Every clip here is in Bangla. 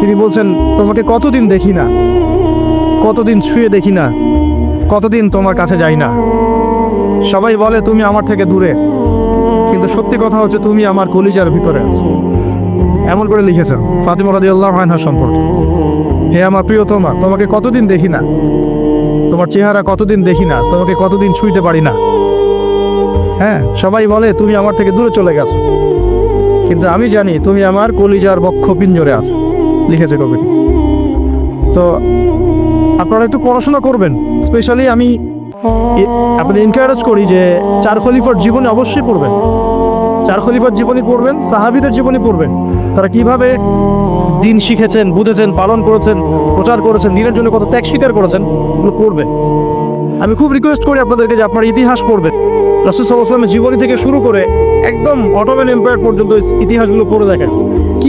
তিনি বলছেন, তোমাকে কতদিন দেখি না? কতদিন শুয়ে দেখি না? কতদিন তোমার কাছে যাই না? সবাই বলে, তুমি আমার থেকে দূরে। কিন্তু সত্যি কথা হচ্ছে, তুমি আমার কলিজার ভিতরে আছো। এমন করে লিখেছেন ফাতিমা রাদিয়াল্লাহু আনহা সম্পর্কে। হে আমার প্রিয়তমা, তোমাকে কতদিন দেখি না? তোমার চেহারা কতদিন দেখি না? তোমাকে কতদিন ছুঁইতে পারি না? হ্যাঁ সবাই বলে, তুমি আমার থেকে দূরে চলে গেছো। কিন্তু আমি জানি, তুমি আমার কলিজার বক্ষ পিঞ্জরে আছো। লিখেছে কবিতা। তো আপনারা একটু পড়াশোনা করবেন। স্পেশালি আমি আপনাদের এনকারেজ করি যে চার খলিফার জীবনে অবশ্যই পড়বেন। চার খলিফার জীবনী পড়বেন, সাহাবিদের জীবনী পড়বেন। তারা কীভাবে দিন শিখেছেন, বুঝেছেন, পালন করেছেন, প্রচার করেছেন, দিনের জন্য কত ত্যাগ স্বীকার করেছেন, এগুলো পড়বেন আমি খুব রিকোয়েস্ট করি আপনাদেরকে যে আপনার ইতিহাস পড়বেন। রসুলামের জীবনী থেকে শুরু করে একদম অটোম্যান এম্পায়ার পর্যন্ত ইতিহাসগুলো পড়ে দেখেন।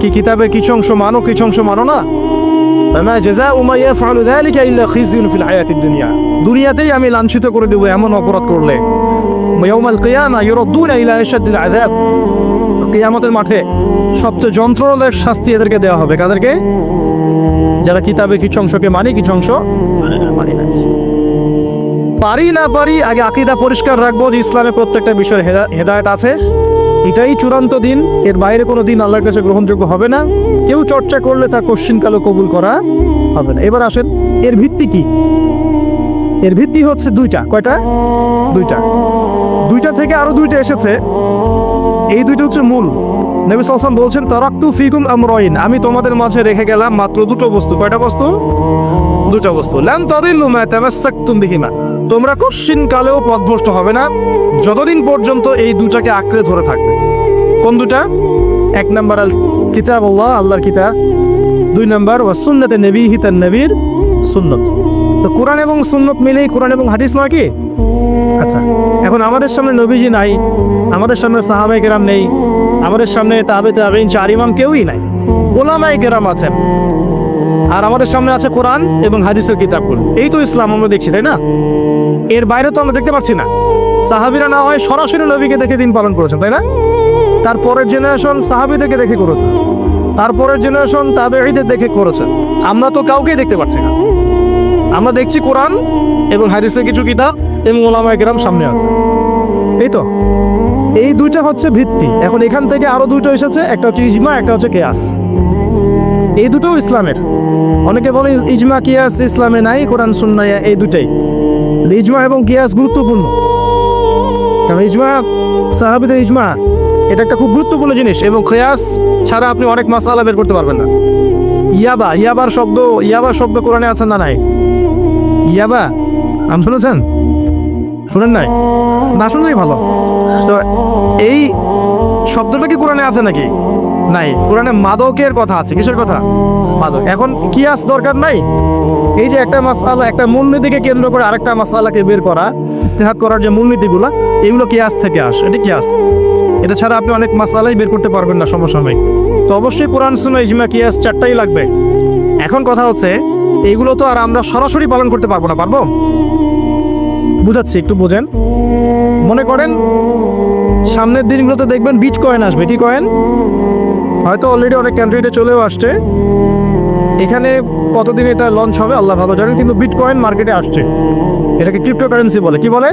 কি কিতাবের কিছু অংশ মানো, কিছু অংশ মানো না? দুনিয়াতেই আমি লাঞ্ছিত করে দেবো এমন অপরাধ করলে। কিয়ামতের মাঠে সবচেয়ে যন্ত্রণাদায়ক শাস্তি এদেরকে দেওয়া হবে। কাদেরকে? যারা কিতাবে কিছু অংশকে মানি, কিছু অংশ মানি মানে পারি না পারি, আগে আকিদা পরিষ্কার রাখব যে ইসলামের প্রত্যেকটা বিষয়ের হেদায়ত আছে। এটাই চূড়ান্ত দিন। এর বাইরে কোনো দিন আল্লাহর কাছে গ্রহণযোগ্য হবে না। কেউ চর্চা করলে তা কোশ্চিনকালও কবুল করা হবে না। এবার আসেন, এর ভিত্তি কি? এর ভিত্তি হচ্ছে দুইটা। কয়টা? দুইটা। দুইটা থেকে আরও দুইটা এসেছে। এই দুইটা হচ্ছে মূল। নবী সালসাম বলছেন, তারাক্তু ফিকুম আমরাইন। আমি তোমাদের মাঝে রেখে গেলাম মাত্র দুটো বস্তু। কয়টা বস্তু? দুটো বস্তু। লাম তাদিল্লু মা তামাসসাকতুম বিহিমা। তোমরা কশ্চিন কালেও পথভ্রষ্ট হবে না। যতদিন পর্যন্ত এই দুটাকে আঁকড়ে ধরে থাকবে। কোন দুটা? এক নাম্বার আল কিতাব আল্লাহ আল্লাহর কিতাব। দুই নাম্বার, ওয়া সুন্নতে নবীহি তার নবীর সুন্নত। তো কোরআন এবং সুন্নত মিলেই কোরআন এবং হাদিস নয় কি? আচ্ছা এখন আমাদের সামনে নবীজি নাই, আমাদের সামনে সাহাবাই কেরাম নেই, আমাদের সামনে তাবে তাবেইন, চার ইমাম কেউই নাই। ওলামাই কেরাম আছেন। আর আমাদের সামনে আছে কোরআন এবং হাদিসের কিতাবগুলো। এই তো ইসলাম, আমরা দেখছি, তাই না? এর বাইরে তো আমরা দেখতে পাচ্ছি না। সাহাবিরা না হয় সরাসরি নবীকে দেখে দিন পালন করেছেন, তাই না? তারপরের জেনারেশন সাহাবিদেরকে দেখে করেছে। তারপরের জেনারেশন তাদের ঈদের দেখে করেছে। আমরা তো কাউকেই দেখতে পাচ্ছি না। আমরা দেখছি কোরআন এবং হাদিসের কিছু কিতাব এবং ওলামায়ে কেরাম সামনে আছে। এই তো। এই দুইটা হচ্ছে ভিত্তি। এখন এখান থেকে আরও দুটো এসেছে, একটা হচ্ছে ইজমা, একটা হচ্ছে কেয়াস। এই দুটো ইসলামের। অনেকে বলে ইজমা, কিয়াস, ইসলামে নাই, কোরআন, সুন্নায় এই দুটাই ইজমা এবং কিয়াস গুরুত্বপূর্ণ। কারণ ইজমা, সাহাবিদের ইজমা, এটা একটা খুব গুরুত্বপূর্ণ জিনিস এবং কিয়াস ছাড়া আপনি অনেক মাসালা বের করতে পারবেন না। ইয়াবা, ইয়াবার শব্দ ইয়াবার শব্দ কোরআনে আছে না নাই? ইয়াবা নাম শুনেছেন? শুনেন নাই? না শুনলেই ভালো। তো এই শব্দটা কি কোরআনে আছে নাকি? নাই। কোরআনে মাদকের কথা আছে, কিসের কথা? মাদক। এখন কিয়াস দরকার নাই? এই যে একটা মাসালা, একটা মূলনীতিকে কেন্দ্র করে আরেকটা মাসালাকে বের করা ইস্তেহাত করার যে মূলনীতিগুলো, এগুলো কিয়াস থেকে আসে, এটা কিয়াস। এটা ছাড়া আপনি অনেক মাসালাই বের করতে পারবেন না সমসাময়িক তো অবশ্যই কোরআন, সুন্নাহ, ইজমা, কিয়াস চারটাই লাগবে। এখন কথা হচ্ছে এইগুলো তো আর আমরা সরাসরি পালন করতে পারব না, পারব? বুঝাচ্ছি, একটু বোঝেন। মনে করেন, সামনের দিনগুলোতে দেখবেন বিচ কয়েন আসবে, কি কয়েন? হয়তো অলরেডি অনেক কান্ট্রিতে চলেও আসছে। এখানে কতদিন এটা লঞ্চ হবে, আল্লাহ ভালো জানেন, কিন্তু বিট কয়েন মার্কেটে আসছে। এটাকে ক্রিপ্টোকারেন্সি বলে। কি বলে?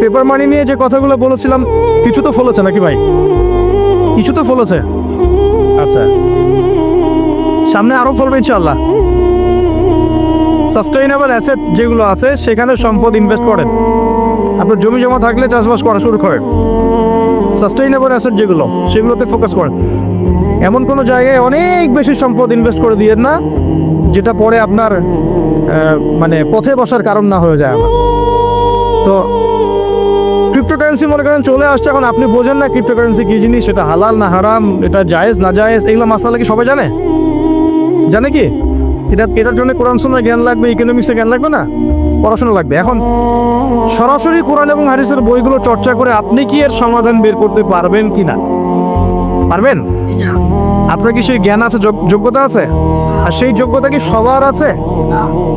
পেপার মানি নিয়ে যে কথাগুলো বলেছিলাম, কিছু তো ফলেছে নাকি ভাই? কিছু তো ফলেছে। আচ্ছা। সামনে আরও ফলবে ইনশাল্লাহ সাস্টেইনেবল অ্যাসেট যেগুলো আছে, সেখানে সম্পদ ইনভেস্ট করেন। আপনার জমি জমা থাকলে চাষবাস করা শুরু করেন। সাস্টেইনেবল অ্যাসেট যেগুলো, সেগুলোতে ফোকাস করেন। এমন কোনো জায়গায় অনেক বেশি সম্পদ ইনভেস্ট করে দিয়েন না, যেটা পরে আপনার মানে পথে বসার কারণ না হয়ে যায় তো ক্রিপ্টোকারেন্সি মনে করেন চলে আসছে, এখন আপনি বোঝেন না ক্রিপ্টোকারেন্সি কী জিনিস, সেটা হালাল না হারাম, এটা জায়েজ না জায়েজ, এগুলো মাসালা কি সবাই জানে? জানে কি? এটা, এটার জন্য কোরআন শোনার জ্ঞান লাগবে ইকোনমিক্সের জ্ঞান লাগবে না? পড়াশোনা লাগবে। এখন সরাসরি কোরআন এবং হারিসের বইগুলো চর্চা করে আপনি কি এর সমাধান বের করতে পারবেন কি না? পারবেন? আপনার কি সেই জ্ঞান আছে যোগ্যতা আছে? আর সেই যোগ্যতা কি সবার আছে?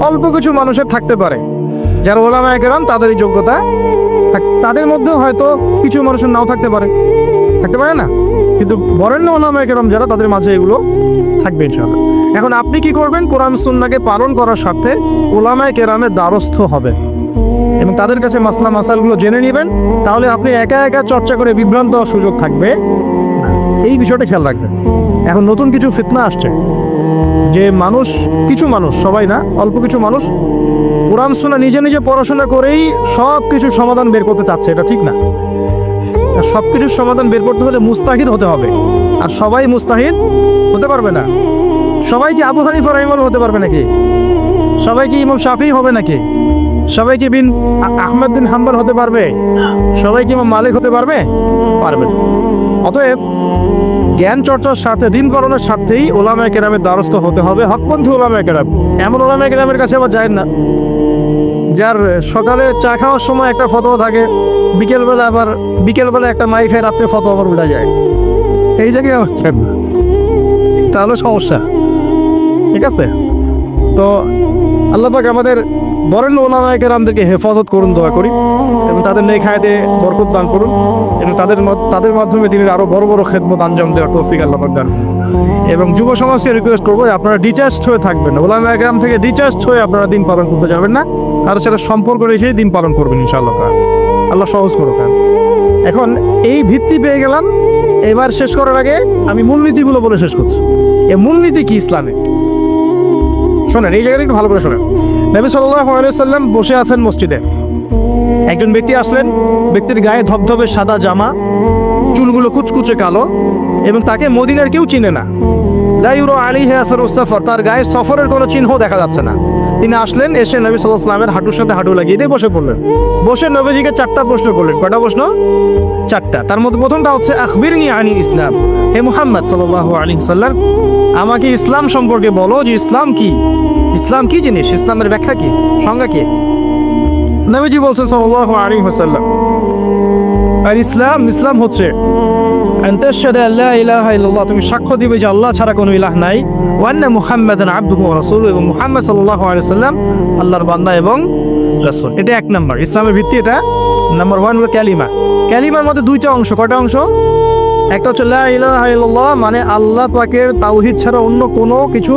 অল্প কিছু মানুষের থাকতে পারে। যারা ওলামা একরাম তাদের এই যোগ্যতা তাদের মধ্যেও হয়তো কিছু মানুষের নাও থাকতে পারে। থাকতে পারে না? কিন্তু বরেণ্য ওলামা একরাম যারা, তাদের মাঝে এগুলো থাকবে ইনশাআল্লাহ। এখন আপনি কি করবেন? কোরআন সুন্নাকে পালন করার স্বার্থে ওলামায় কেরামের দ্বারস্থ হবে এবং তাদের কাছে মাসলা মাসালগুলো জেনে নেবেন। তাহলে আপনি একা একা চর্চা করে বিভ্রান্ত হওয়ার সুযোগ থাকবে এই বিষয়টা খেয়াল রাখবেন। এখন নতুন কিছু ফিতনা আসছে। যে মানুষ, কিছু মানুষ, সবাই না, অল্প কিছু মানুষ কোরআন শোনা নিজে নিজে পড়াশোনা করেই সব কিছু সমাধান বের করতে চাচ্ছে। এটা ঠিক না। সব কিছুর সমাধান বের করতে হলে মুস্তাহিদ হতে হবে। আর সবাই মুস্তাহিদ হতে পারবে না। সবাই কি আবু হানিফা রহিমুল হতে পারবে নাকি? সবাই কি ইমাম শাফি হবে নাকি? সবাই কি বিন আহমেদ বিন হাম্বল হতে পারবে? সবাই কি ইমাম মালিক হতে পারবে? পারবে। অতএব জ্ঞান চর্চার সাথে দিন পালনের সাথেই ওলামায় কেরামের দ্বারস্থ হতে হবে। হকপন্থী ওলামায় কেরাম। এমন ওলামায় কেরামের কাছে আবার যায় না। যার সকালে চা খাওয়ার সময় একটা ফতোয়া থাকে, বিকেলবেলা আবার বিকেলবেলা একটা মাই খায় রাত্রে ফতোয়া আবার উল্টা যায়। এই জায়গায় হচ্ছে তাহলে সমস্যা। ঠিক আছে? তো আল্লাহ পাক আমাদের বরেণ্য ওলামায়কে আমাদেরকে হেফাজত করুন, দোয়া করি। এবং তাদের নেই খায়তে বরকত দান করুন। এবং তাদের তাদের মাধ্যমে তিনি আরও বড় বড় খেদমত আঞ্জাম দেওয়ার তৌফিক আল্লাহ পাক দান করুন। এবং যুব সমাজকে রিকোয়েস্ট করব আপনারা ডিচার্জড হয়ে থাকবেন ওলামা গ্রাম থেকে ডিচার্জড হয়ে আপনারা দিন পালন করতে যাবেন না। কারোর সাথে সম্পর্ক রেখে দিন পালন করবেন ইনশাআল্লাহ। আল্লাহ সহজ করুক এখন এই ভিত্তি পেয়ে গেলাম। এবার শেষ করার আগে আমি মূলনীতিগুলো বলে শেষ করছি। এই মূলনীতি কি ইসলামে শোনেন, এই জায়গাটা একটু ভালো করে শোনেন। নবী সাল্লাম বসে আছেন মসজিদে। একজন ব্যক্তি আসলেন, ব্যক্তির গায়ে ধবধবে সাদা জামা, চুলগুলো কুচকুচে কালো, এবং তাকে মদিনার কেউ চিনে না। আলী তার গায়ে সফরের কোনো চিহ্ন দেখা যাচ্ছে না। তিনি আসলেন, এসে নবী সাল্লাহ সাল্লামের হাঁটুর সাথে হাঁটু লাগিয়ে দিয়ে বসে পড়লেন। বসে নবীজিকে চারটা প্রশ্ন করলেন। কটা প্রশ্ন? চারটা। তার মধ্যে প্রথমটা হচ্ছে আখবির নিয়ে আনি ইসলাম। হে মুহাম্মদ সাল্লাহ আলী সাল্লাম আমাকে ইসলাম সম্পর্কে বলো যে ইসলাম কি? ইসলাম কি জিনিস? ইসলামের ব্যাখ্যা কি? সংজ্ঞা কি? নবীজি বলছেন সাল্লাল্লাহু আলাইহি ওয়াসাল্লাম, আর ইসলাম ইসলাম হচ্ছে তুমি সাক্ষ্য দিবে যে আল্লাহ ছাড়া কোনো ইলাহ নাই ওয়ান্না মুহাম্মদ আব্দুহ রসুল এবং মুহাম্মদ সাল্লাল্লাহু আলাইহি সাল্লাম আল্লাহর বান্দা এবং রসুল। এটা এক নাম্বার। ইসলামের ভিত্তি এটা। নাম্বার ওয়ান হলো ক্যালিমা। ক্যালিমার মধ্যে দুইটা অংশ। কয়টা অংশ? একটা হচ্ছে মানে আল্লাহ পাকের তাওহিদ ছাড়া অন্য কোনো কিছু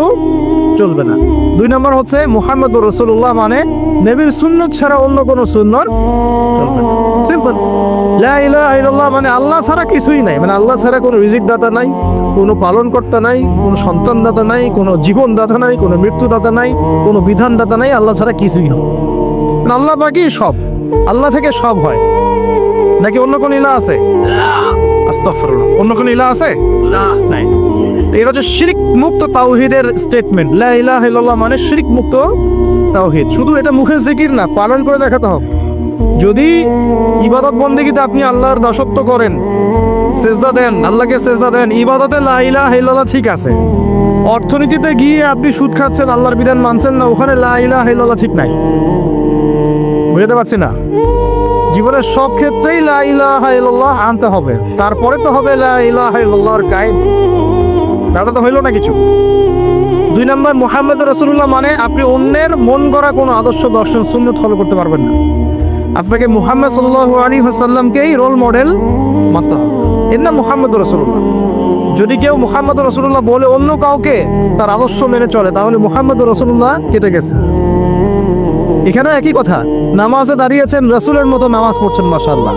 চলবে না। দুই নম্বর হচ্ছে মুহাম্মদ রসুল্লাহ মানে নবীর সুন্নত ছাড়া অন্য কোনো সুন্নত চলবে না। সিম্পল মানে আল্লাহ ছাড়া কিছুই নাই। মানে আল্লাহ ছাড়া কোনো রিজিক দাতা নাই কোনো পালন কর্তা নাই কোনো সন্তান দাতা নাই কোনো জীবন দাতা নাই কোনো মৃত্যু দাতা নাই কোনো বিধান দাতা নাই আল্লাহ ছাড়া কিছুই না মানে আল্লাহ বাকি সব। আল্লাহ থেকে সব হয়। নাকি অন্য কোন ইলা আছে? অন্য কোন ইলা আছে? নাই। এটা হচ্ছে শিরিক মুক্ত তাওহিদের স্টেটমেন্ট লা ইলাহা মানে শিরিক মুক্ত তাওহিদ। শুধু এটা মুখে জিকির না, পালন করে দেখাতে হবে। যদি ইবাদত বন্দেগীতে আপনি আল্লাহর দাসত্ব করেন, সেজদা দেন, আল্লাহকে সেজদা দেন, ইবাদতে লা ইলাহা ঠিক আছে। অর্থনীতিতে গিয়ে আপনি সুদ খাচ্ছেন, আল্লাহর বিধান মানছেন না, ওখানে লা ইলাহা ঠিক নাই। বুঝতে পারছি না? জীবনের সব ক্ষেত্রেই লাইলা ইলাহা ইল্লাল্লাহ আনতে হবে। তারপরে তো হবে লা ইলাহা ইল্লাল্লাহর গায়েব। দাদা তো হইল না কিছু? দুই নম্বর, মুহাম্মদ রসুল্লাহ মানে আপনি অন্যের মন গড়া কোনো আদর্শ, দর্শন, সুন্নত ফলো করতে পারবেন না। আপনাকে মুহাম্মদ সাল্লাহ আলী হাসাল্লামকেই রোল মডেল মানতে হবে। এর নাম মুহাম্মদ রসুল্লাহ যদি কেউ মুহাম্মদ রসুল্লাহ বলে অন্য কাউকে তার আদর্শ মেনে চলে, তাহলে মুহাম্মদ রসুল্লাহ কেটে গেছে। এখানে একই কথা, নামাজে দাঁড়িয়েছেন, রসুলের মতো নামাজ পড়ছেন মাসাল্লাহ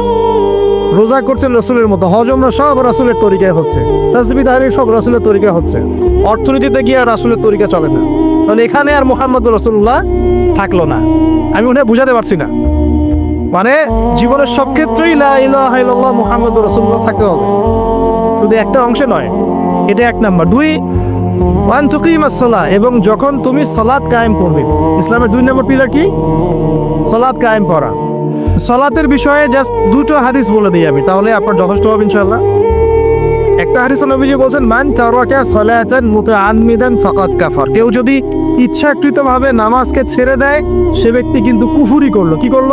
রোজা করছেন রসুলের মতো। হজমরা সব রাসুলের তরিকায় হচ্ছে। তাসবি দাঁড়িয়ে সব রসুলের তরিকা হচ্ছে। অর্থনীতিতে গিয়ে আর রাসুলের তরিকা চলে না। তাহলে এখানে আর মোহাম্মদ রসুল্লাহ থাকল না। আমি হয় বুঝাতে পারছি না। মানে জীবনের সব ক্ষেত্রেই লা ইলাহা ইল্লাল্লাহ মুহাম্মদ রসুল্লাহ থাকতে হবে। শুধু একটা অংশে নয়, এটা এক নাম্বার। দুই, ওয়ান তুকিমাস সালাহ এবং যখন তুমি সালাত কায়েম করবে। ইসলামের দুই নম্বর পিলার কি? সালাত কায়েম করা। সালাতের বিষয়ে জাস্ট দুটো হাদিস বলে দিই আমি, তাহলে আপনার যথেষ্ট হবে ইনশাআল্লাহ। একটা হাদিস নবীজি বলছেন, মান তারাকা সালাতান মুতাআম্মিদান ফাকাদ কাফার। কেউ যদি ইচ্ছাকৃতভাবে নামাজকে ছেড়ে দেয়, সে ব্যক্তি কিন্তু কুফুরি করল। কি করল?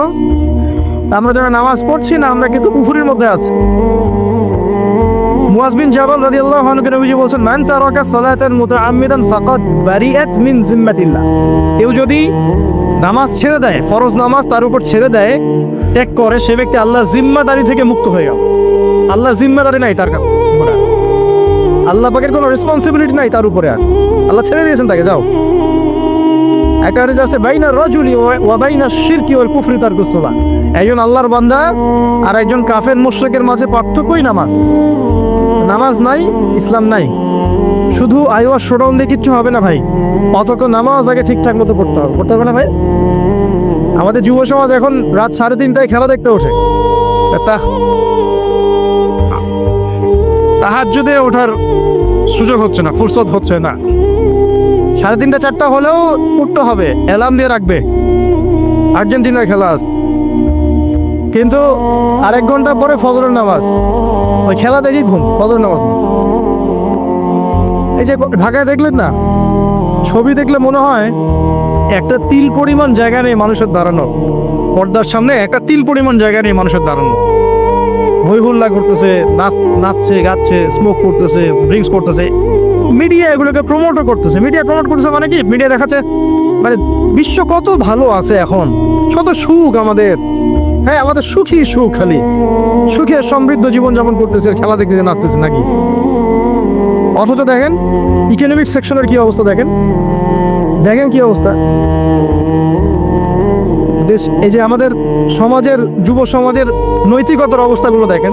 আমরা যারা নামাজ পড়ছি না, আমরা কিন্তু কুফুরির মধ্যে আছি। মুয়াজ বিন জাবাল রাদিয়াল্লাহু আনহু নবীজি বলছেন, মান তারাকা সালাতান মুতাআম্মিদান ফাকাদ বারিআত মিন জিম্মাতিল্লাহ। কেউ যদি নামাজ ছেড়ে দেয়, ফরজ নামাজ তার উপর ছেড়ে দেয়, ত্যাগ করে সে ব্যক্তি আল্লাহ জিম্মাদারি থেকে মুক্ত হয়ে গেল। আল্লাহ জিম্মাদারি নাই তার। আল্লাহ পাকের কোনো রেসপন্সিবিলিটি নাই তার উপরে আর। আল্লাহ ছেড়ে দিয়েছেন তাকে, যাও। একটা হাদিস আছে, বাইনা রাজুলি ওয়া- বাইনা শিরকি ওয়াল কুফরি তারকুস সালাহ একজন আল্লাহর বান্দা আর একজন কাফের মুশরিকের মাঝে পার্থক্যই নামাজ। নামাজ নাই, ইসলাম নাই। শুধু আইওয়া শোডাউন দিয়ে কিচ্ছু হবে না ভাই। অতক নামাজ আগে ঠিকঠাক মতো পড়তে হবে। পড়তে হবে না ভাই? আমাদের যুব সমাজ এখন রাত সাড়ে তিনটায় খেলা দেখতে ওঠে। তা তাহার যদি ওঠার সুযোগ হচ্ছে না, ফুরসত হচ্ছে না। সাড়ে তিনটা, চারটা হলেও উঠতে হবে, অ্যালার্ম দিয়ে রাখবে। আর্জেন্টিনার খেলা আছে কিন্তু আরেক ঘণ্টা পরে ফজরের নামাজ। ওই খেলা দেখি ঘুম, ফজরের নামাজ না। এই যে ঢাকায় দেখলেন না? ছবি দেখলে মনে হয় একটা তিল পরিমাণ জায়গা নেই মানুষের দাঁড়ানো। পর্দার সামনে একটা তিল পরিমাণ জায়গা নেই মানুষের দাঁড়ানো। হই হুল্লা করতেছে, নাচ নাচছে, গাচ্ছে স্মোক করতেছে ড্রিঙ্কস করতেছে। মিডিয়া এগুলোকে প্রমোটও করতেছে। মিডিয়া প্রমোট করতেছে মানে কি? মিডিয়া দেখাচ্ছে মানে বিশ্ব কত ভালো আছে এখন। কত সুখ আমাদের। হ্যাঁ আমাদের সুখী সুখ খালি। সুখে সমৃদ্ধ জীবন যাপন করতেছে খেলা দেখতে নাচতেছে নাকি? অথচ দেখেন ইকোনমিক সেকশনের কি অবস্থা দেখেন? দেখেন কি অবস্থা? দেশ, এই যে আমাদের সমাজের, যুব সমাজের নৈতিকতার অবস্থাগুলো দেখেন,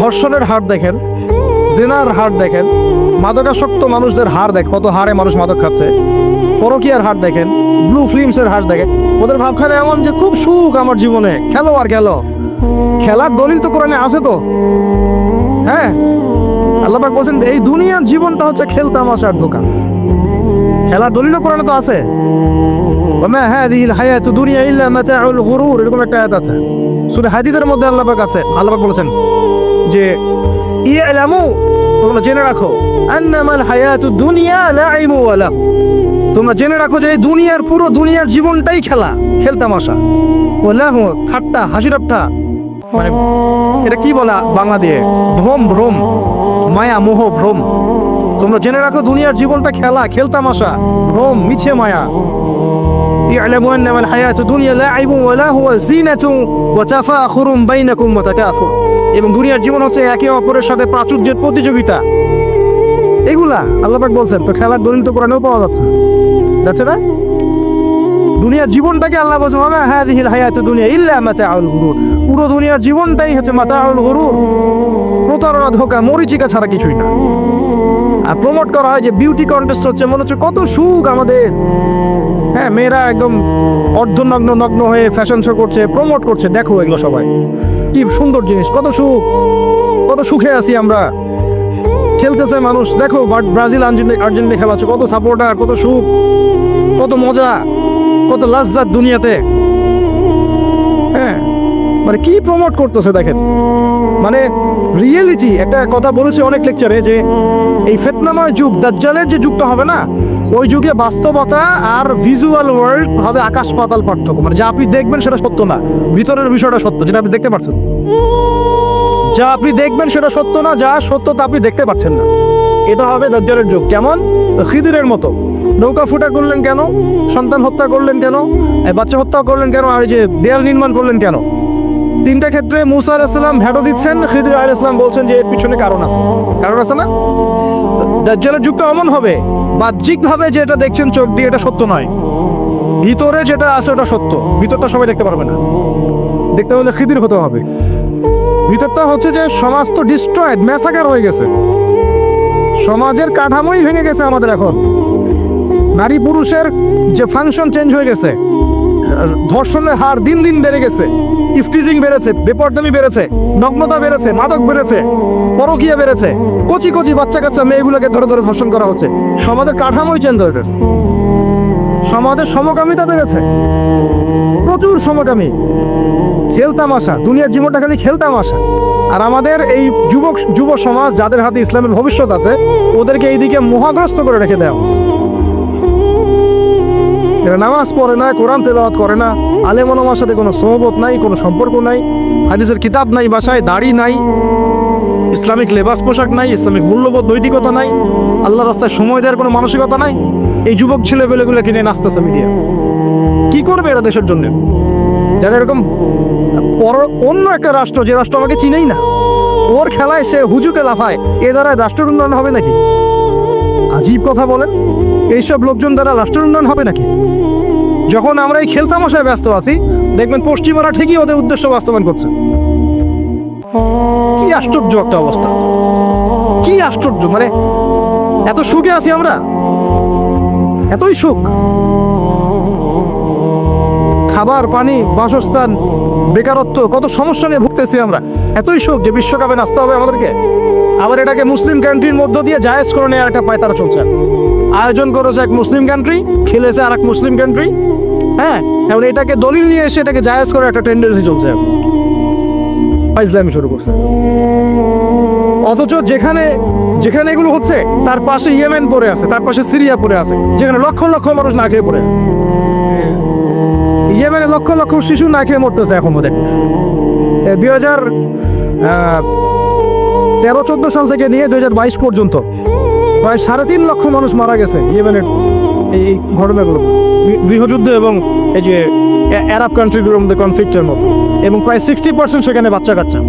ধর্ষণের হার দেখেন, জেনার হার দেখেন, মাদকাসক্ত মানুষদের হার দেখ কত হারে মানুষ মাদক খাচ্ছে, পরকিয়ার হার দেখেন ব্লু ফিল্মসের হার দেখেন, ওদের ভাবখানে এমন যে খুব সুখ আমার জীবনে, খেলো আর খেলো। খেলার দলিল তো কোরআনে আছে তো? হ্যাঁ? আল্লাহ পাক বলছেন, এই দুনিয়ার জীবনটা হচ্ছে খেলতামাশার দোকান। খেলার দলিলও কোরআনে তো আছে। ওমা হাদিহিল হায়াতু দুনিয়া ইল্লা মাতাউল গুরুর, এরকম একটা আয়াত আছে। সূরা হাদিদের মধ্যে আল্লাহ পাক আছে আল্লাহ পাক বলেছেন যে ইলামু তোমরা জেনে রাখো, আন্নামাল হায়াতু দুনিয়া লাইমু ওয়া লাহু, তোমরা জেনে রাখো যে, এই দুনিয়ার পুরো দুনিয়ার জীবনটাই খেলা খেলতাম খেলতামাশা ওলাহ ঠাট্টা হাসি ঠাট্টা মানে এটা কি বলা বাংলা দিয়ে? ভ্রম ভ্রম। মায়া মোহ ভ্রম তোমরা জেনে রাখো দুনিয়ার জীবনটা খেলা খেলতামাশা ভ্রম মিছে মায়া اعلموا انما الحياه الدنيا لعب ولهو زينه وتفاخر بينكم وتكاثر এবং দুনিয়ার জীবন হচ্ছে একে অপরের সাথে প্রাচুর্যের প্রতিযোগিতা এগুলা আল্লাহ পাক বলছেন তো খেলার দলিল তো কোরআনেও পাওয়া যাচ্ছে যাচ্ছে না দুনিয়ার জীবনটাকে আল্লাহ বলছে মামা হ্যাঁ দিহিল হায়াত দুনিয়া ইল্লা মাতাউল গুরুর পুরো দুনিয়ার জীবনটাই হচ্ছে মাতাউল গুরুর প্রতারণা ধোকা মরিচিকা ছাড়া কিছুই না। আর প্রমোট করা হয় যে বিউটি কন্টেস্ট হচ্ছে, মনে হচ্ছে কত সুখ আমাদের। হ্যাঁ মেয়েরা একদম অর্ধনগ্ন নগ্ন হয়ে ফ্যাশন শো করছে প্রমোট করছে। দেখো এগুলো সবাই। কি সুন্দর জিনিস, কত সুখ, কত সুখে আছি আমরা। খেলতেছে মানুষ, দেখো বাট ব্রাজিল আর্জেন্টিনা খেলা কত সাপোর্টার কত সুখ, কত মজা, কত লাজ্জাত দুনিয়াতে। মানে কি প্রমোট করতেছে দেখেন? মানে রিয়েলিটি একটা কথা বলেছে অনেক লেকচারে যে এই ফেতনাময় যুগ, দাজ্জালের যে যুগটা হবে না, ওই যুগে বাস্তবতা আর ভিজুয়াল ওয়ার্ল্ড হবে আকাশ পাতাল পার্থক্য। মানে যা আপনি দেখবেন সেটা সত্য না। ভিতরের বিষয়টা সত্য, যেটা আপনি দেখতে পাচ্ছেন যা আপনি দেখবেন সেটা সত্য না, যা সত্য তা আপনি দেখতে পাচ্ছেন না। এটা হবে দাজ্জালের যুগ। কেমন? খিদিরের মতো। নৌকা ফুটা করলেন কেন? সন্তান হত্যা করলেন কেন? বাচ্চা হত্যা করলেন কেন? আর যে দেয়াল নির্মাণ করলেন কেন? তিনটা ক্ষেত্রে মুসা আলাইসাল্লাম ভেটো দিচ্ছেন, খিদির আলাইসাল্লাম বলছেন যে এর পিছনে কারণ আছে। কারণ আছে না? দাজ্জালের যুগটা এমন হবে, বাহ্যিকভাবে যেটা দেখছেন চোখ দিয়ে এটা সত্য নয়। ভিতরে যেটা আছে ওটা সত্য, ভিতরটা সবাই দেখতে পারবে না। দেখতে হলে খিদির হতে হবে। ভিতরটা হচ্ছে যে সমাজ তো ডিস্ট্রয়েড ম্যাসাকার হয়ে গেছে। সমাজের কাঠামোই ভেঙে গেছে আমাদের এখন। নারী পুরুষের যে ফাংশন চেঞ্জ হয়ে গেছে ধর্ষণের হার দিন দিন বেড়ে গেছে। ইফটিজিং বেড়েছে, বেপরদামি বেড়েছে, নগ্নতা বেড়েছে মাদক বেড়েছে, পরকীয়া বেড়েছে। কচি কচি বাচ্চা কাচ্চা মেয়েগুলোকে ধরে ধরে ধর্ষণ করা হচ্ছে। সমাজের কাঠামোই চেঞ্জ হয়ে গেছে। সমাজের সমকামিতা বেড়েছে। প্রচুর সমকামী। খেলতামাশা দুনিয়ার জীবনটা খালি খেলতামাশা আর আমাদের এই যুবক, যুব সমাজ, যাদের হাতে ইসলামের ভবিষ্যৎ আছে, ওদেরকে এইদিকে মহাগ্রস্ত করে রেখে দেওয়া উচিত এরা নামাজ পড়ে না, কোরআন তেলাওয়াত করে না আলেমনামার সাথে কোনো সহবত নাই, কোনো সম্পর্ক নাই, হাদিসের কিতাব নাই, বাসায় দাড়ি নাই, ইসলামিক লেবাস পোশাক নাই, ইসলামিক মূল্যবোধ, নৈতিকতা নাই আল্লাহ রাস্তায় সময় দেওয়ার কোনো মানসিকতা নাই, এই যুবক ছেলে পেলেগুলো কিনে নাচতেছে মিডিয়া। কি করবে এরা দেশের জন্য? যারা এরকম পর অন্য একটা রাষ্ট্র, যে রাষ্ট্র আমাকে চিনেই না, ওর খেলায় সে হুজুকে লাফায়, এ দ্বারা রাষ্ট্রের উন্নয়ন হবে নাকি? আজীব কথা বলেন। এইসব লোকজন দ্বারা রাষ্ট্র উন্নয়ন হবে নাকি? যখন আমরা এই খেলতামশায় ব্যস্ত আছি, দেখবেন পশ্চিমারা ঠিকই ওদের উদ্দেশ্য বাস্তবায়ন করছে। কি আশ্চর্য একটা অবস্থা। কি আশ্চর্য মানে এত সুখে আছি আমরা? এতই সুখ। খাবার, পানি, বাসস্থান, বেকারত্ব, কত সমস্যা নিয়ে ভুগতেছি আমরা। এতই সুখ যে বিশ্বকাপে নাচতে হবে আমাদেরকে। আবার এটাকে মুসলিম কান্ট্রির মধ্য দিয়ে জায়েজ করে নেওয়ার একটা পায়তারা চলছে। আয়োজন করেছে এক মুসলিম কান্ট্রি খেলেছে আর এক মুসলিম কান্ট্রি হ্যাঁ? এখন এটাকে দলিল নিয়ে এসে এটাকে জায়েজ করে একটা টেন্ডেন্সি চলছে ইসলামী শুরু করছে। অথচ যেখানে যেখানে এগুলো হচ্ছে, তার পাশে ইয়েমেন পড়ে আছে, তার পাশে সিরিয়া পড়ে আছে, যেখানে লক্ষ লক্ষ মানুষ না খেয়ে পড়ে আছে। ইয়েমেনে লক্ষ লক্ষ শিশু না খেয়ে মরতেছে এখন ওদের। দুই হাজার তেরো, চোদ্দ সাল থেকে নিয়ে দুই হাজার বাইশ পর্যন্ত প্রায় সাড়ে তিন লক্ষ মানুষ মারা গেছে ইয়েমেনের এই ঘটনাগুলো গৃহযুদ্ধ এবং এই যে আরব কান্ট্রিগুলোর মধ্যে কনফ্লিক্টের মতো। এবং প্রায় সিক্সটি পার্সেন্ট সেখানে বাচ্চা কাচ্চা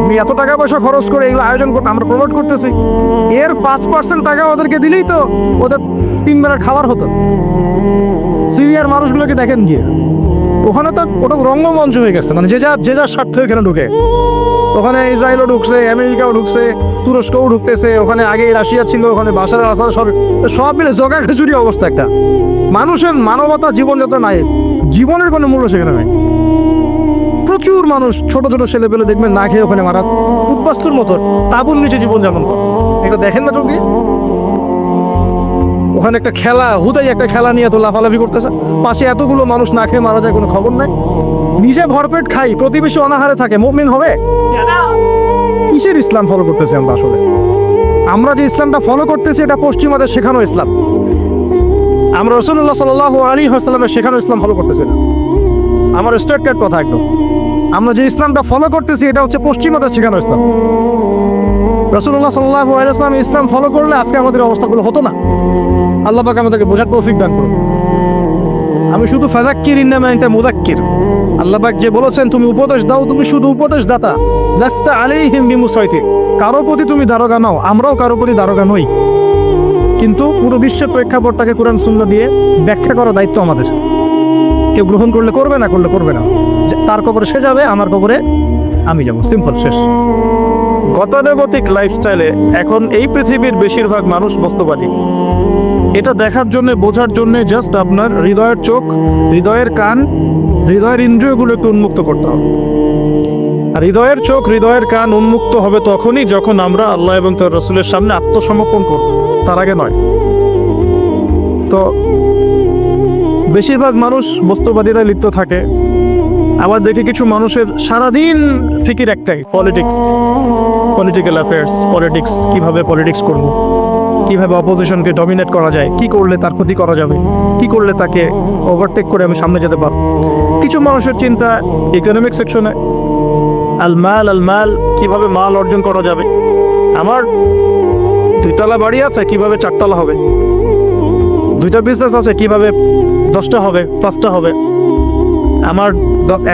আপনি এত টাকা পয়সা খরচ করে এগুলো আয়োজন করতে আমরা প্রমোট করতেছি। এর পাঁচ পার্সেন্ট টাকা ওদেরকে দিলেই তো ওদের তিন বেলার খাবার হতো। সিরিয়ার মানুষগুলোকে দেখেন গিয়ে। ওখানে তো ওটা রঙ্গমঞ্চ হয়ে গেছে। মানে যে যা যে যার স্বার্থ এখানে ঢুকে। ওখানে ইসরায়েলও ঢুকছে, আমেরিকাও ঢুকছে, তুরস্কও ঢুকতেছে, ওখানে আগে রাশিয়া ছিল, ওখানে বাসার আসাদ সব সব মিলে জগা খিচুড়ি অবস্থা একটা। মানুষের মানবতা জীবনযাত্রা নাই, জীবনের কোনো মূল্য সেখানে নাই। প্রচুর মানুষ, ছোট ছোট ছেলে পেলে দেখবেন না খেয়ে ওখানে মারা, উদ্বাস্তুর মতো তাবুর নিচে জীবন যাপন এটা দেখেন না চোখে? ওখানে একটা খেলা, হুদাই একটা খেলা নিয়ে তো লাফালাফি করতেছে। পাশে এতগুলো মানুষ না খেয়ে মারা যায় কোনো খবর নাই। নিজে ভরপেট খাই, প্রতিবেশী অনাহারে থাকে, মুমিন হবে? কিসের ইসলাম ফলো করতেছি আমরা আসলে? আমরা যে ইসলামটা ফলো করতেছি, এটা পশ্চিমাদের শেখানো ইসলাম। আমরা রসুল্লাহ সাল্লাহ আলী হাসলামের শেখানো ইসলাম ফলো করতেছি না। আমার স্টেট কার্ড কথা একদম। আমরা যে ইসলামটা ফলো করতেছি, এটা হচ্ছে পশ্চিমাদের শেখানো ইসলাম। রসুল্লাহ সাল্লাহ ইসলাম ফলো করলে আজকে আমাদের অবস্থাগুলো হতো না। আল্লাহ পাক আমাদেরকে বোঝার তৌফিক দান করুন। আমি শুধু ফাজাক্কির ইন্নামা একটা মুদাক্কির আল্লাহ পাক যে বলেছেন, তুমি উপদেশ দাও, তুমি শুধু উপদেশ দাতা লাস্তা আলাইহিম বিমুসাইতির কারও প্রতি তুমি দারোগা নাও, আমরাও কারও প্রতি দারোগা নই। কিন্তু পুরো বিশ্বের প্রেক্ষাপটটাকে কোরআন শূন্য দিয়ে ব্যাখ্যা করার দায়িত্ব আমাদের। কেউ গ্রহণ করলে করবে না, করলে করবে না। তার কবরে সে যাবে, আমার কবরে আমি যাব। সিম্পল, শেষ। গতানুগতিক লাইফস্টাইলে এখন এই পৃথিবীর বেশিরভাগ মানুষ বস্তুবাদী। এটা দেখার জন্য, বোঝার জন্য জাস্ট আপনার হৃদয়ের চোখ, হৃদয়ের কান, হৃদয়ের ইন্দ্রিয়গুলো একটু উন্মুক্ত করতে হবে। আর হৃদয়ের চোখ, হৃদয়ের কান উন্মুক্ত হবে তখনই যখন আমরা আল্লাহ এবং তার রসুলের সামনে আত্মসমর্পণ করব। তার আগে নয়। তো, বেশিরভাগ মানুষ বস্তুবাদিতায় লিপ্ত থাকে। আবার দেখি কিছু মানুষের সারাদিন ফিকির একটাই পলিটিক্স পলিটিক্যাল অ্যাফেয়ার্স পলিটিক্স কীভাবে পলিটিক্স করব? কীভাবে অপোজিশনকে ডমিনেট করা যায়? কি করলে তার ক্ষতি করা যাবে? কি করলে তাকে ওভারটেক করে আমি সামনে যেতে পারব? কিছু মানুষের চিন্তা ইকোনমিক সেকশনে আল মাল কীভাবে মাল অর্জন করা যাবে? আমার দুইতলা বাড়ি আছে, কীভাবে চারতলা হবে? দুইটা বিজনেস আছে, কীভাবে দশটা হবে, পাঁচটা হবে? আমার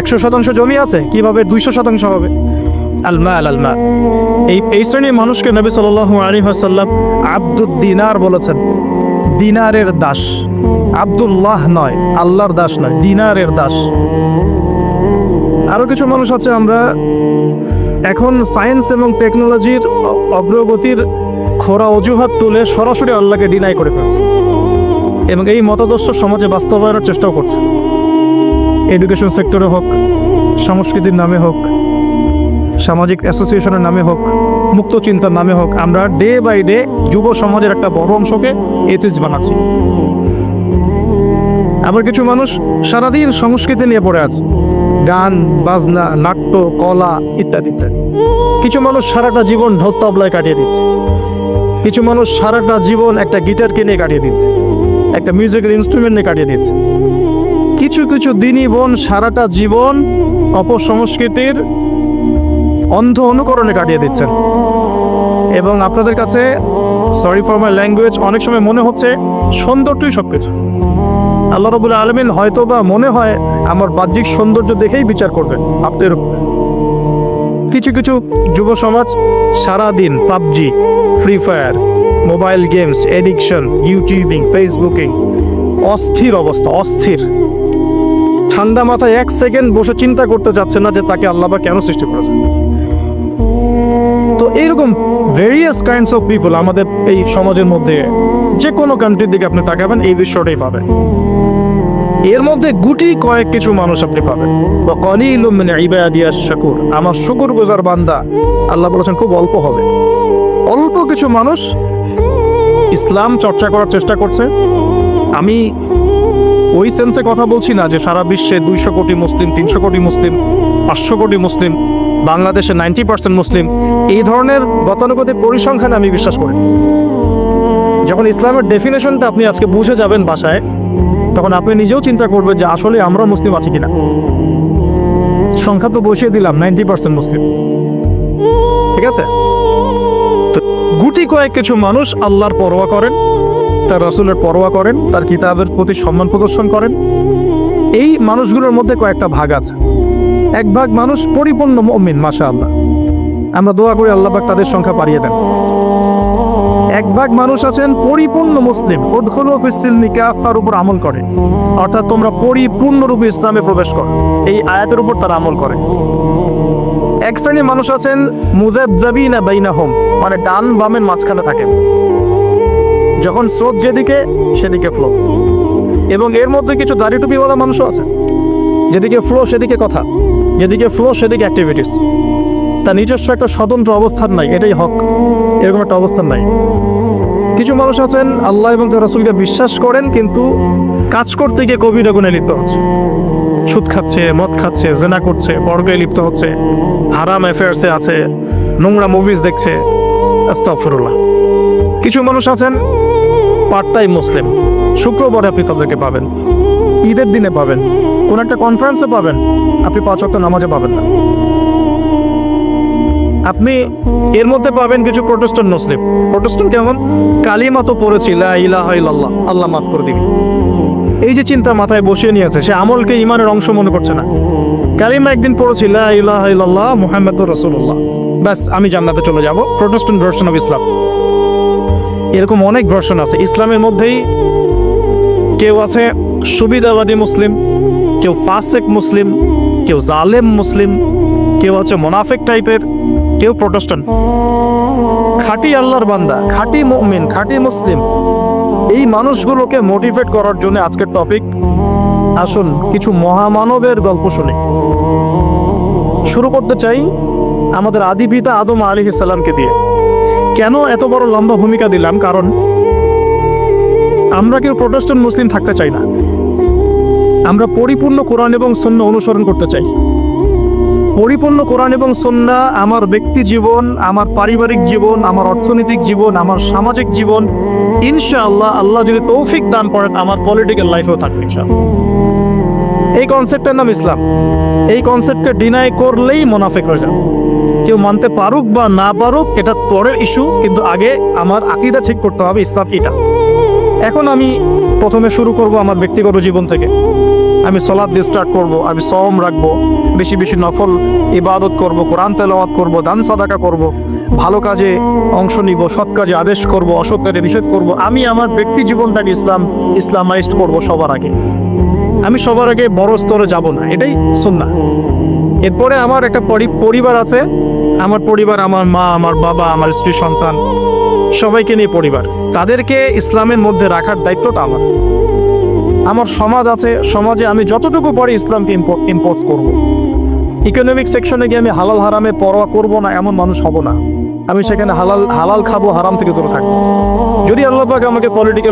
একশো শতাংশ জমি আছে, কীভাবে দুইশো শতাংশ হবে? আলমা আল আলমা। এই এই শ্রেণির মানুষকে নবী সাল আলী হাসাল্লাম আব্দুদ দিনার বলেছেন, দিনারের দাস। আব্দুল্লাহ নয়, আল্লাহর দাস নয়, দিনারের দাস। আরও কিছু মানুষ আছে আমরা, এখন সায়েন্স এবং টেকনোলজির অগ্রগতির খোরা অজুহাত তুলে সরাসরি আল্লাহকে ডিনাই করে ফেলছে। এবং এই মতাদর্শ সমাজে বাস্তবায়নের চেষ্টাও করছে। এডুকেশন সেক্টরে হোক, সংস্কৃতির নামে হোক, সামাজিক অ্যাসোসিয়েশনের নামে হোক, মুক্ত চিন্তার নামে হোক, আমরা ডে বাই ডে যুব সমাজের একটা বড় অংশকে এচএস বানাচ্ছি। আবার কিছু মানুষ সারাদিন সংস্কৃতি নিয়ে পড়ে আছে, গান, বাজনা, নাট্য, কলা ইত্যাদি ইত্যাদি। কিছু মানুষ সারাটা জীবন ঢোল তবলায় কাটিয়ে দিচ্ছে। কিছু মানুষ সারাটা জীবন একটা গিটারকে নিয়ে কাটিয়ে দিচ্ছে, একটা মিউজিক্যাল ইনস্ট্রুমেন্ট নিয়ে কাটিয়ে দিচ্ছে। কিছু দিনই বোন, সারাটা জীবন অপসংস্কৃতির অন্ধ অনুকরণে কাটিয়ে দিচ্ছেন। এবং আপনাদের কাছে সরি ফর মাই ল্যাঙ্গুয়েজ অনেক সময় মনে হচ্ছে সৌন্দর্যই সব কিছু আল্লাহ রবুল আলমিন হয়তো বা মনে হয় আমার বাহ্যিক সৌন্দর্য দেখেই বিচার করবেন আপনাদের উপর। কিছু কিছু যুব সমাজ সারাদিন PUBG free fire mobile games addiction YouTubing Facebooking অস্থির অবস্থা, অস্থির। ঠান্ডা মাথায় এক সেকেন্ড বসে চিন্তা করতে চাচ্ছে না যে তাকে আল্লাহ বা কেন সৃষ্টি করেছে তো এইরকম ভেরিয়াস কাইন্ডস অফ পিপল আমাদের এই সমাজের মধ্যে যে কোনো কান্ট্রির দিকে আপনি তাকাবেন, এই দৃশ্যটাই পাবেন। এর মধ্যে গুটি কয়েক কিছু মানুষ আপনি পাবেন। বা কলিলুম মিন ইবাদিয়াশ শাকুর। আমার শুকুর গুজার বান্দা, আল্লাহ বলেছেন খুব অল্প হবে। অল্প কিছু মানুষ ইসলাম চর্চা করার চেষ্টা করছে। আমি ওই সেন্সে কথা বলছি না যে সারা বিশ্বে দুইশো কোটি মুসলিম, তিনশো কোটি মুসলিম, পাঁচশো কোটি মুসলিম, বাংলাদেশে নাইনটি পার্সেন্ট মুসলিম, এই ধরনের গতানুগতিক পরিসংখ্যানে আমি বিশ্বাস করি যখন ইসলামের ডেফিনেশনটা আপনি আজকে বুঝে যাবেন বাসায়, তখন আপনি নিজেও চিন্তা করবেন যে আসলে আমরা মুসলিম আছি কিনা। সংখ্যা তো বসিয়ে দিলাম, নাইনটি পার্সেন্ট মুসলিম। ঠিক আছে? গুটি কয়েক কিছু মানুষ আল্লাহর পরোয়া করেন তার রসুলের পরোয়া করেন, তার কিতাবের প্রতি সম্মান প্রদর্শন করেন। এই মানুষগুলোর মধ্যে কয়েকটা ভাগ আছে। এক ভাগ মানুষ পরিপূর্ণ মমিন মাশা আল্লাহ আমরা দোয়া করি আল্লাহ পাক তাদের সংখ্যা বাড়িয়ে দেন। এক ভাগ মানুষ আছেন পরিপূর্ণ মুসলিম। কাফার উপর আমল করে। অর্থাৎ তোমরা পরিপূর্ণরূপে ইসলামে প্রবেশ করো। এই আয়াতের উপর তারা আমল করে। এক শ্রেণির মানুষ আছেন মুজাবজাবিনা বাইনাহুম মানে ডান বামের মাঝখানে থাকেন। যখন স্রোত যেদিকে, সেদিকে ফ্লো এবং এর মধ্যে কিছু দাড়ি মানুষও আছে। যেদিকে ফ্লো সেদিকে কথা। যেদিকে ফ্লো সেদিকে অ্যাক্টিভিটিস তার নিজস্ব একটা স্বতন্ত্র অবস্থান নাই, এটাই হক। এরকম একটা অবস্থান নাই। কিছু মানুষ আছেন, আল্লাহ এবং তার রসুলকে বিশ্বাস করেন, কিন্তু কাজ করতে গিয়ে কবিরা গুণে লিপ্ত হচ্ছে। সুদ খাচ্ছে, মদ খাচ্ছে, জেনা করছে, বর্গে লিপ্ত হচ্ছে, হারাম অ্যাফেয়ার্সে আছে, নোংরা মুভিজ দেখছে। কিছু মানুষ আছেন পার্ট টাইম মুসলিম। শুক্রবারে আপনি তাদেরকে পাবেন। ঈদের দিনে পাবেন। কোন একটা কনফারেন্সে পাবেন। আপনি পাঁচ ওয়াক্ত নামাজে পাবেন না। আপনি এর মধ্যে পাবেন কিছু প্রোটেস্টন মুসলিম। প্রোটেস্টন কেমন? কালিমা তো পড়েছি ইলাহা আল্লাহ মাফ করে দিবি এই যে চিন্তা মাথায় বসিয়ে নিয়েছে সে আমলকে ইমানের অংশ মনে করছে না। কালিমা একদিন পড়েছি ইলাহা ইল্লাল্লাহ রাসূলুল্লাহ। ব্যাস, আমি জান্নাতে চলে যাব। প্রোটেস্টন ভার্সন অফ ইসলাম এরকম অনেক ভার্সন আছে। ইসলামের মধ্যেই কেউ আছে সুবিধাবাদী মুসলিম, কেউ ফাসেক মুসলিম, কেউ জালেম মুসলিম, কেউ আছে মোনাফেক টাইপের, কেউ প্রোটেস্ট্যান্ট খাঁটি আল্লাহর বান্দা, খাঁটি মুমিন, খাঁটি মুসলিম, এই মানুষগুলোকে মোটিভেট করার জন্য আজকের টপিক আসুন কিছু মহামানবের গল্প শুনি। শুরু করতে চাই আমাদের আদি পিতা আদম আলী সালামকে দিয়ে। কেন এত বড় লম্বা ভূমিকা দিলাম? কারণ আমরা কেউ প্রোটেস্ট্যান্ট মুসলিম থাকতে চাই না। আমরা পরিপূর্ণ কোরআন এবং সন্ন্য অনুসরণ করতে চাই। পরিপূর্ণ কোরআন এবং সন্না আমার ব্যক্তি জীবন, আমার পারিবারিক জীবন, আমার অর্থনৈতিক জীবন, আমার সামাজিক জীবন, ইনশাআল্লাহ আল্লাহ যদি তৌফিক দান করেন, আমার পলিটিক্যাল লাইফেও থাকবে এই কনসেপ্টের নাম ইসলাম। এই কনসেপ্টকে ডিনাই করলেই মোনাফেক হয়ে যাবে। কেউ মানতে পারুক বা না পারুক, এটা পরের ইস্যু কিন্তু আগে আমার আকিদা ঠিক করতে হবে, ইসলাম এটা। এখন আমি প্রথমে শুরু করব আমার ব্যক্তিগত জীবন থেকে। আমি সলাদ দিয়ে স্টার্ট করব, আমি সম রাখব, বেশি বেশি নফল ইবাদত করব, কোরআন তেলাওয়াত করব, দান সাদাকা করব, ভালো কাজে অংশ নিব, সৎ কাজে আদেশ করব, অসৎ কাজে নিষেধ করব, আমি আমার ব্যক্তি জীবনটাকে ইসলাম, ইসলামাইজড করব সবার আগে। আমি সবার আগে বড় স্তরে যাব না, এটাই শুন না এরপরে আমার একটা পরি- পরিবার আছে আমার পরিবার, আমার মা, আমার বাবা, আমার স্ত্রী, সন্তান, সবাইকে নিয়ে পরিবার। তাদেরকে ইসলামের মধ্যে রাখার দায়িত্বটা আমার। আমার সমাজ আছে, সমাজে আমি যতটুকু পারি ইসলামকে ইম্পোজ করব। ইকোনমিক সেকশনে গিয়ে আমি হালাল হারামে পরোয়া করব না, এমন মানুষ হব না। আমি সেখানে হালাল হালাল খাব, হারাম থেকে দূরে থাকব। যদি আল্লাহ আমাকে পলিটিক্যাল